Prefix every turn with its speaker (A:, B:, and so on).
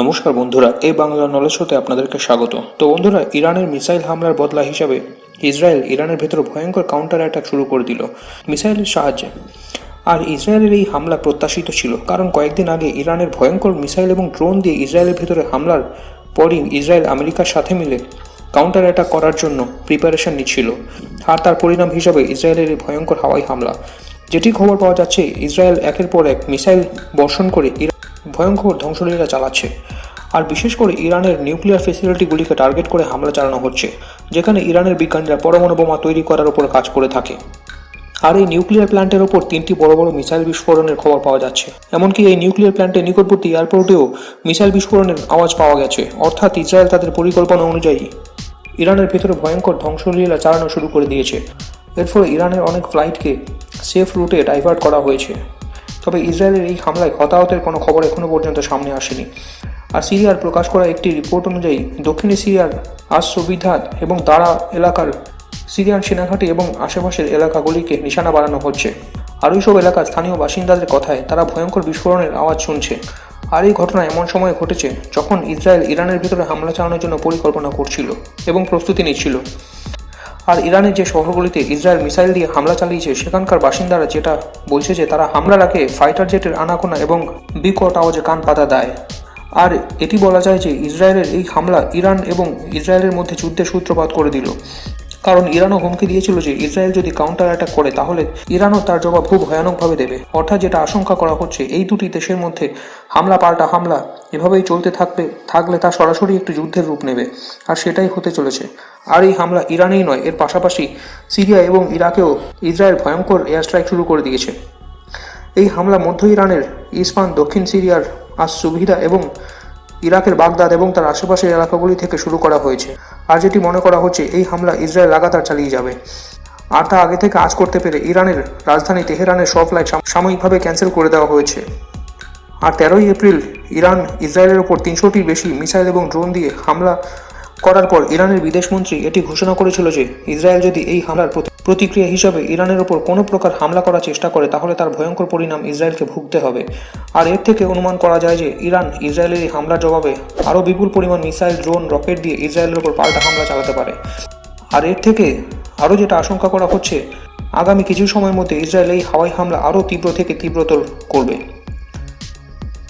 A: নমস্কার বন্ধুরা এই বাংলা নলেজ হতে আপনাদেরকে স্বাগত। তো বন্ধুরা, ইরানের মিসাইল হামলার বদলা হিসাবে ইসরায়েল ইরানের ভেতর ভয়ঙ্কর কাউন্টার অ্যাটাক শুরু করে দিল মিসাইলের সাহায্যে। আর ইসরায়েলের এই হামলা প্রত্যাশিত ছিল, কারণ কয়েকদিন আগে ইরানের ভয়ঙ্কর মিসাইল এবং ড্রোন দিয়ে ইসরায়েলের ভেতরে হামলার পরই ইসরায়েল আমেরিকার সাথে মিলে কাউন্টার অ্যাটাক করার জন্য প্রিপারেশন নিচ্ছিল। আর তার পরিণাম হিসাবে ইসরায়েলের এই ভয়ঙ্কর হাওয়াই হামলা। যেটি খবর পাওয়া যাচ্ছে, ইসরায়েল একের পর এক মিসাইল বর্ষণ করে ভয়ঙ্কর ধ্বংসলীলা চালাচ্ছে। আর বিশেষ করে ইরানের নিউক্লিয়ার ফেসিলিটিগুলিকে টার্গেট করে হামলা চালানো হচ্ছে, যেখানে ইরানের বিজ্ঞানীরা পরমাণু বোমা তৈরি করার উপর কাজ করে থাকে। আর এই নিউক্লিয়ার প্ল্যান্টের ওপর তিনটি বড় বড় মিসাইল বিস্ফোরণের খবর পাওয়া যাচ্ছে। এমনকি এই নিউক্লিয়ার প্ল্যান্টের নিকটবর্তী এয়ারপোর্টেও মিসাইল বিস্ফোরণের আওয়াজ পাওয়া গেছে, অর্থাৎ ইসরায়েল তাদের পরিকল্পনা অনুযায়ী ইরানের ভেতরে ভয়ঙ্কর ধ্বংসলীলা চালানো শুরু করে দিয়েছে। এর ফলে ইরানের অনেক ফ্লাইটকে সেফ রুটে ডাইভার্ট করা হয়েছে। তবে ইসরায়েলের এই হামলায় হতাহতের কোনো খবর এখনও পর্যন্ত সামনে আসেনি। আর সিরিয়ার প্রকাশ করা একটি রিপোর্ট অনুযায়ী, দক্ষিণে সিরিয়ার আস সুবিধাত এবং তারা এলাকার সিরিয়ান সেনাঘাটি এবং আশেপাশের এলাকাগুলিকে নিশানা বাড়ানো হচ্ছে। আর ওইসব এলাকার স্থানীয় বাসিন্দাদের কথায় তারা ভয়ঙ্কর বিস্ফোরণের আওয়াজ শুনছে। আর এই ঘটনা এমন সময় ঘটেছে যখন ইসরায়েল ইরানের ভিতরে হামলা চালানোর জন্য পরিকল্পনা করছিল এবং প্রস্তুতি নিচ্ছিল। আর ইরানের যে শহরগুলিতে ইসরায়েল মিসাইল দিয়ে হামলা চালিয়েছে, সেখানকার বাসিন্দারা যেটা বলছে যে তারা হামলার আগে ফাইটার জেটের আনাকোনা এবং বিকট আওয়াজে কান পাতা দেয়। আর এটি বলা যায় যে ইসরায়েলের এই হামলা ইরান এবং ইসরায়েলের মধ্যে যুদ্ধের সূত্রপাত করে দিল। কারণ ইরানও হুমকি দিয়েছিল যে ইসরায়েল যদি কাউন্টার অ্যাটাক করে, তাহলে ইরানও তার জবাব খুব ভয়ানকভাবে দেবে। অর্থাৎ যেটা আশঙ্কা করা হচ্ছে, এই দুটি দেশের মধ্যে হামলা পাল্টা হামলা এভাবেই চলতে থাকবে, থাকলে তা সরাসরি একটি যুদ্ধের রূপ নেবে। আর সেটাই হতে চলেছে। আর এই হামলা ইরানেই নয়, এর পাশাপাশি সিরিয়া এবং ইরাকেও ইসরায়েল ভয়ঙ্কর এয়ার স্ট্রাইক শুরু করে দিয়েছে। এই হামলা মধ্য ইরানের, ইসফান দক্ষিণ সিরিয়ার আস সুবিধা এবং ইরাকের বাগদাদ এবং তার আশেপাশের এলাকাগুলি থেকে শুরু করা হয়েছে। আর যেটি মনে করা হচ্ছে, এই হামলা ইসরায়েল লাগাতার চালিয়ে যাবে। আর তা আগে থেকে আজ করতে পেরে ইরানের রাজধানী তেহরানের সব ফ্লাইট সাময়িকভাবে ক্যান্সেল করে দেওয়া হয়েছে। আর তেরোই এপ্রিল ইরান ইসরায়েলের ওপর তিনশোটির বেশি মিসাইল এবং ড্রোন দিয়ে হামলা করার পর ইরানের বিদেশমন্ত্রী এটি ঘোষণা করেছিল যে ইসরায়েল যদি এই হামলার প্রতি- প্রতিক্রিয়া হিসাবে ইরানের ওপর কোনো প্রকার হামলা করার চেষ্টা করে, তাহলে তার ভয়ঙ্কর পরিণাম ইসরায়েলকে ভুগতে হবে। আর এর থেকে অনুমান করা যায় যে ইরান ইসরায়েলের এই হামলার জবাবে আরও বিপুল পরিমাণ মিসাইল, ড্রোন, রকেট দিয়ে ইসরায়েলের ওপর পাল্টা হামলা চালাতে পারে। আর এর থেকে আরও যেটা আশঙ্কা করা হচ্ছে, আগামী কিছু সময়ের মধ্যে ইসরায়েল এই হাওয়াই হামলা আরও তীব্র থেকে তীব্রতর করবে।